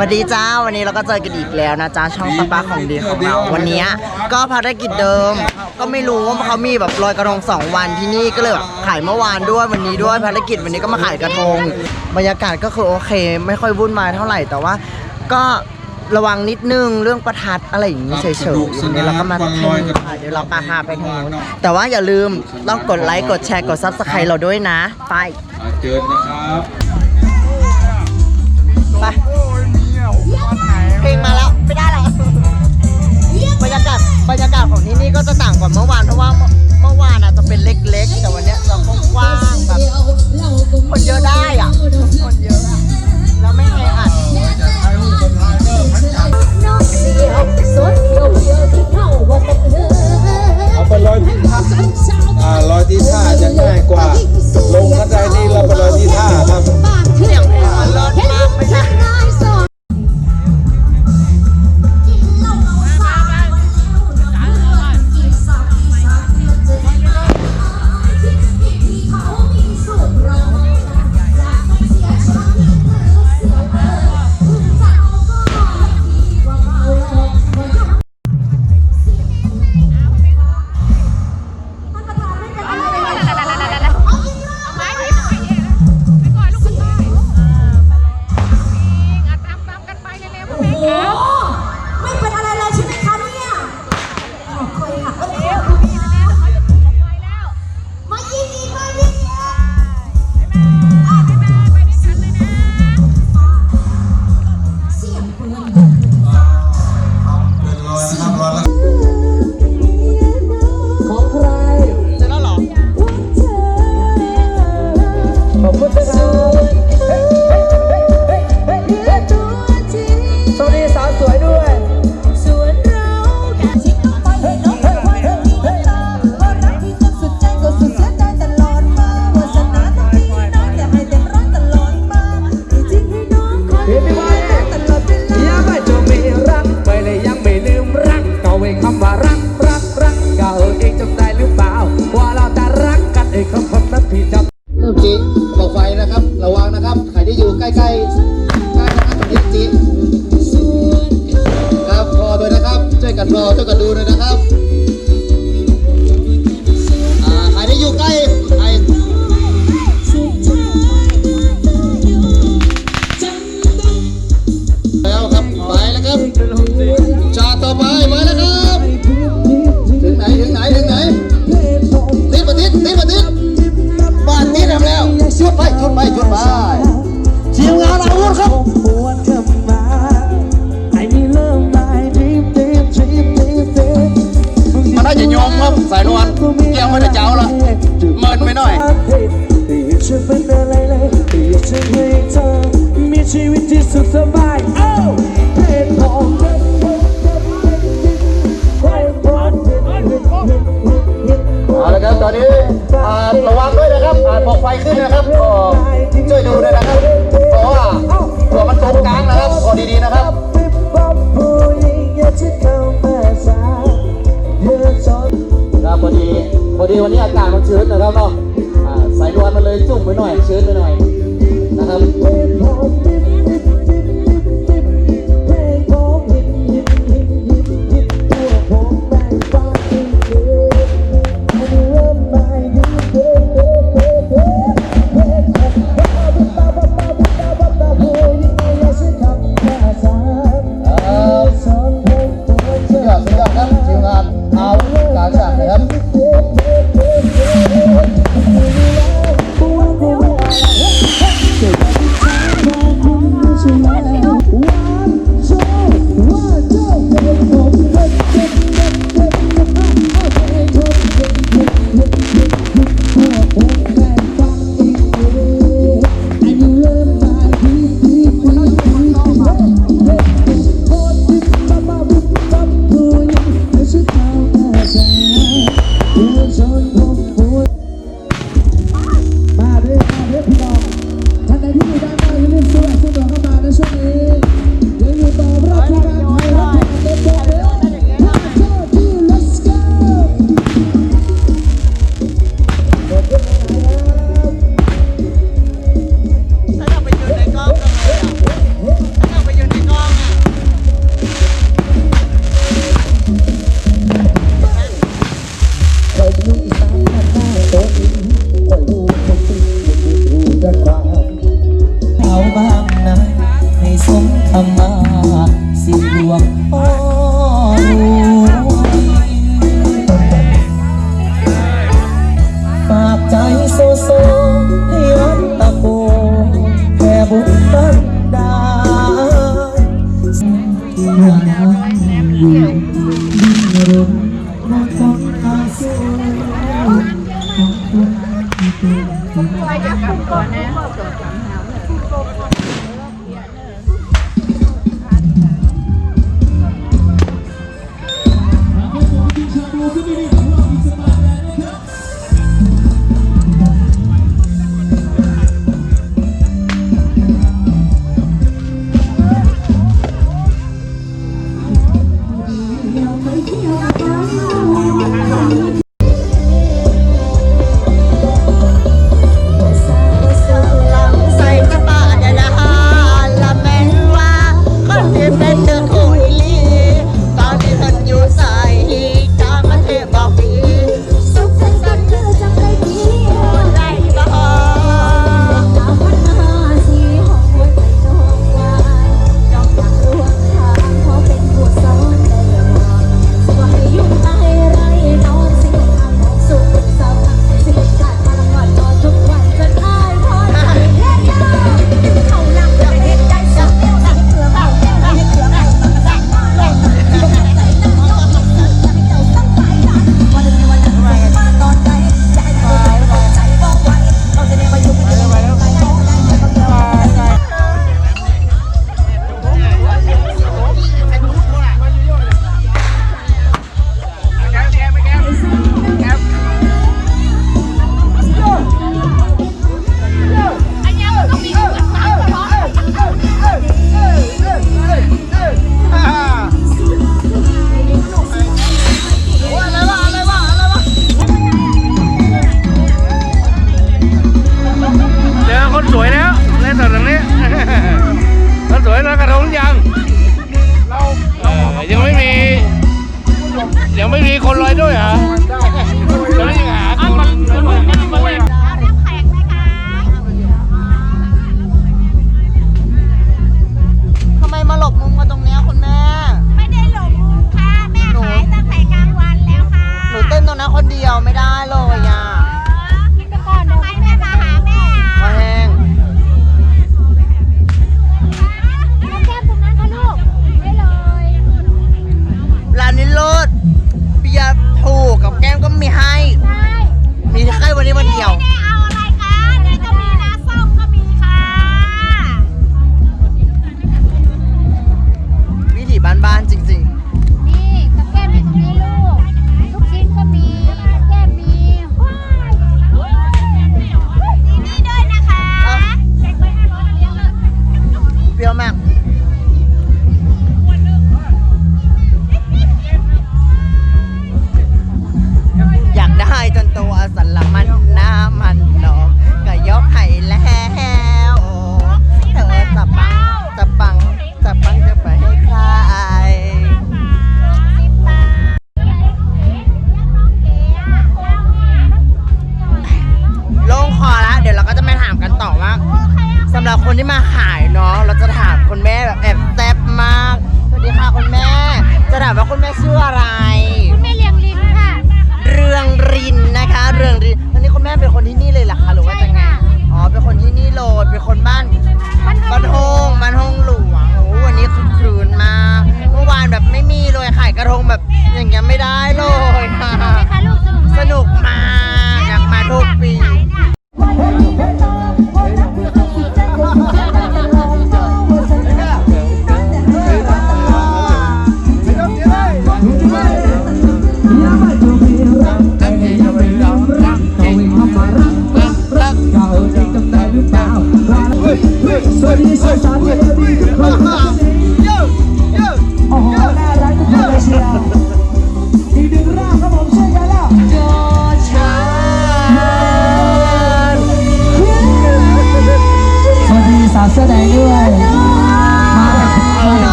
สวัสดีจ้าวันนี้เราก็เจอกันอีกแล้วนะจ้าช่องป้าป้าของดีของเราวันนี้ก็ภารกิจเดิม ก็ไม่รู้ว่าเขามีแบบลอยกระทงสองวันที่นี่ก็เลยแบบขายเมื่อวานด้วยวันนี้ด้วยภารกิจวันนี้ก็มาขายกระทง บรรยากาศก็คือโอเค ไม่ค่อยวุ่นวายเท่าไหร่แต่ว่า ก็ระวังนิดนึงเรื่องประทัดอะไรอย่างนี้เฉยๆวันนี้เราก็มาที่นี่ค่ะเดี๋ยวเราปาพาไปทางนู้นแต่ว่าอย่าลืมต้องกดไลค์กดแชร์กดซับสไครต์เราด้วยนะ ไปอ่าเจอนะครับไป เพลงมาแล้วไม่ได้แล้วบรรยากาศบรรยากาศของที่นี่ก็จะต่างกว่าเมื่อวานเพราะว่าเมื่อเมื่อวานอาจจะเป็นเล็กๆ แต่วันเนี้ยเรากว้างๆแบบคนเยอะได้อะคนเยอะอะแล้วไม่แออัดน้องเสียวสดเดียวเดียวที่เข้าว่าเป็นเธอเอาไปลอยที่ท่าอ่าลอยที่ท่าจะง่ายกว่า ลงกระไดนี่เราไปลอยที่ท่าครับเสียงเพลงมันเลิศมากไม่ใช่ สุขสบายเอ้าเพลงของเธอเพลงของเอาละครับตอนนี้อาระวังด้วยนะครับอ่าบอกไฟขึ้นนะครับก็ช่วยดูด้วยนะครับ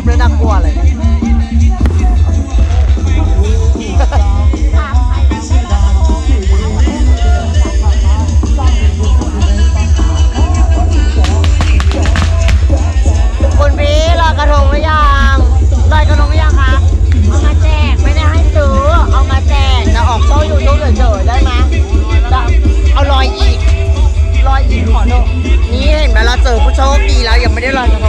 มแล้วน่ากลัวเลยคุณบีลอยกระทงหรือยังลอยกระทงยังคะเอามาแจกไม่ได้ให้ซื้เอามาแจกจะออกโซ่ยูทูบเฉยได้ไหมเอาลอยอีกลอยอีกขอโทษนี่เห็นไหมเราเจอผู้โชคดีแล้วยังไม่ได้ลอยกระท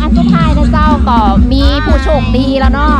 อันสุดท้ายนะเจ้าก็มีผู้โชคดีแล้วเนาะ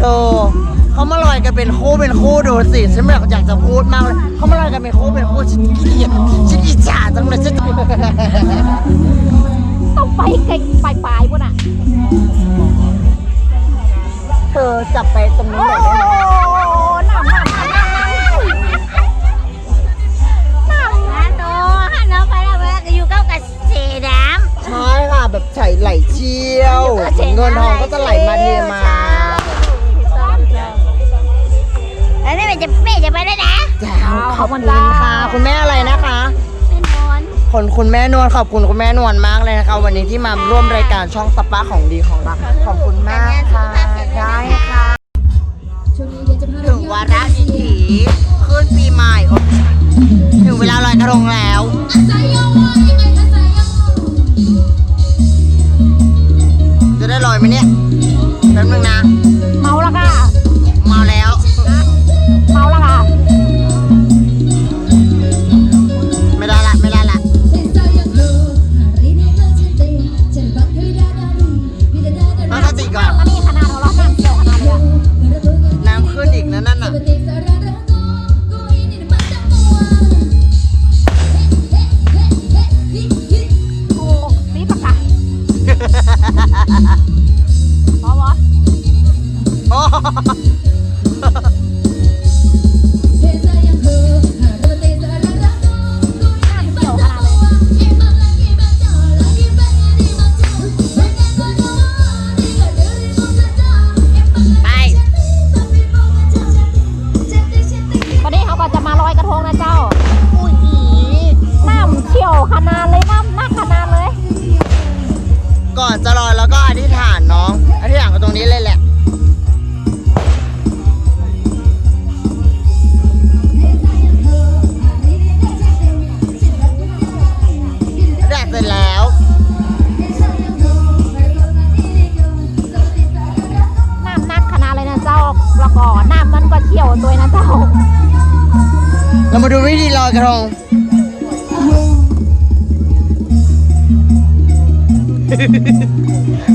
เธอเขามาลอยกันเป็นคู่เป็นคู่ดูสิฉันแบบอยากจะพูดมากเลยเขามาลอยกันเป็นคู่เป็นคู่ฉันเกลียดฉันอิจฉาจังเลยฉันต้องไปไกลไปลายๆพุ่น่ะเธอจับไปตรงนี้หน่อยได้ไหมใช่ค่ะแบบใส่ไหลเชี่ยว เงินทองก็จะไหลมาเทมา จะแม่จะไปเลยนะจ้าวขอบคุณค่ะคุณแม่อะไรนะคะ แม่นอนขอคุณแม่นวลขอบคุณคุณแม่นวลมากเลยนะคะ วันนี้ที่มาร่วมรายการช่องสปาของดีของลักขอบคุณมากค่ะได้ค่ะถึงวาระวิถีขึ้นปีใหม่ถึงเวลาลอยกระทงแล้วจะได้ลอยไหมเนี่ยแป๊บนึงนะ เมาแล้วค่ะ เมาแล้ว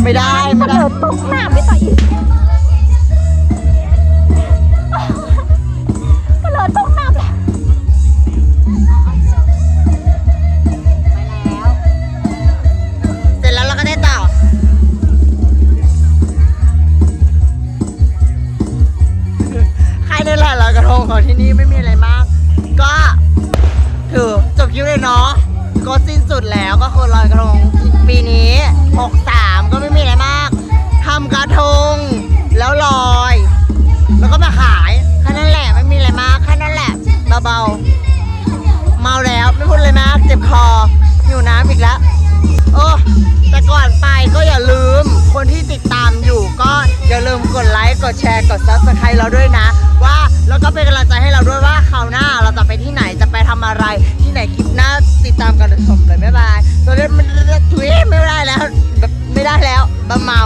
ไม่ได้ไม่เสได้ลอตกน้าไม่ต่อยอีก ก่อนไปก็อย่าลืม คนที่ติดตามอยู่ก็อย่าลืมกดไลค์ กดแชร์ กดซับสไครต์เราด้วยนะ ว่าแล้วก็เป็นกำลังใจให้เราด้วยว่าคราวหน้าเราจะไปที่ไหนจะไปทำอะไร ที่ไหนคลิปหน้าติดตามกันชมเลยบ๊ายบายตอนนี้มันทุยไม่ได้แล้วแบบไม่ได้แล้วบะเมา